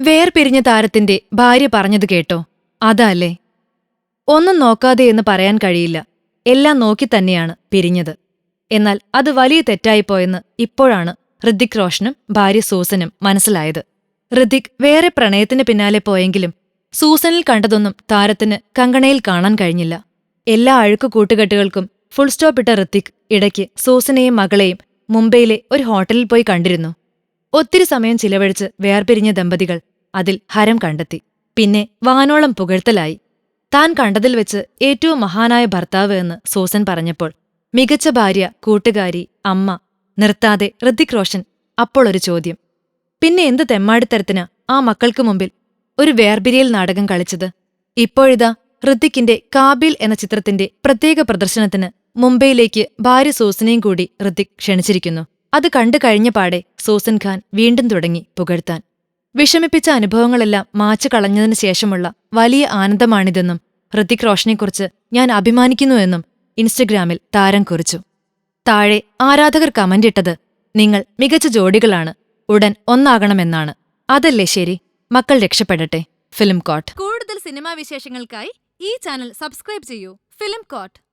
വേർപിരിഞ്ഞ താരത്തിന്റെ ഭാര്യ പറഞ്ഞത് കേട്ടോ. അതല്ലേ? ഒന്നും നോക്കാതെ എന്ന് പറയാൻ കഴിയില്ല. എല്ലാം നോക്കി തന്നെയാണ് പിരിഞ്ഞത്. എന്നാൽ അത് വലിയ തെറ്റായിപ്പോയെന്ന് ഇപ്പോഴാണ് ഹൃദിക് റോഷനും ഭാര്യ സൂസനും മനസ്സിലായത്. ഹൃദിക് വേറെ പ്രണയത്തിന് പിന്നാലെ പോയെങ്കിലും സൂസനിൽ കണ്ടതൊന്നും താരത്തിന് കങ്കണയിൽ കാണാൻ കഴിഞ്ഞില്ല. എല്ലാ അഴുക്കു കൂട്ടുകെട്ടുകൾക്കും ഫുൾ സ്റ്റോപ്പ് ഇട്ട ഋത്തിക് ഇടയ്ക്ക് സൂസനെയും മകളെയും മുംബൈയിലെ ഒരു ഹോട്ടലിൽ പോയി കണ്ടിരുന്നു. ഒത്തിരി സമയം ചിലവഴിച്ച് വേർപിരിഞ്ഞ ദമ്പതികൾ അതിൽ ഹരം കണ്ടെത്തി. പിന്നെ വാനോളം പുകഴ്ത്തലായി. താൻ കണ്ടതിൽ വെച്ച് ഏറ്റവും മഹാനായ ഭർത്താവ് എന്ന് സൂസൻ പറഞ്ഞപ്പോൾ മികച്ച ഭാര്യ കൂട്ടുകാരി അമ്മ നിർത്താതെ ഋതിക് റോഷൻ അപ്പോൾ ഒരു ചോദ്യം. പിന്നെ എന്ത് തെമ്മാടിത്തരത്തിന് ആ മക്കൾക്ക് മുമ്പിൽ ഒരു വേർപിരിയൽ നാടകം കളിച്ചത്? ഇപ്പോഴിതാ ഋതിക്കിന്റെ കാബിൽ എന്ന ചിത്രത്തിന്റെ പ്രത്യേക പ്രദർശനത്തിന് മുംബൈയിലേക്ക് ഭാര്യ സൂസനെയും കൂടി ഋതിക് ക്ഷണിച്ചിരിക്കുന്നു. അത് കണ്ടു കഴിഞ്ഞ പാടെ സൂസൻ ഖാൻ വീണ്ടും തുടങ്ങി പുകഴ്ത്താൻ. വിഷമിപ്പിച്ച അനുഭവങ്ങളെല്ലാം മാച്ചു കളഞ്ഞതിനു ശേഷമുള്ള വലിയ ആനന്ദമാണിതെന്നും ഹൃതിക് റോഷനെക്കുറിച്ച് ഞാൻ അഭിമാനിക്കുന്നുവെന്നും ഇൻസ്റ്റഗ്രാമിൽ താരം കുറിച്ചു. താഴെ ആരാധകർ കമന്റിട്ടത് നിങ്ങൾ മികച്ച ജോഡികളാണ് ഉടൻ ഒന്നാകണമെന്നാണ്. അതല്ലേ ശരി? മക്കൾ രക്ഷപ്പെടട്ടെ. Film coat. കൂടുതൽ സിനിമാ വിശേഷങ്ങൾക്കായി ഈ ചാനൽ സബ്സ്ക്രൈബ് ചെയ്യൂ. Film coat.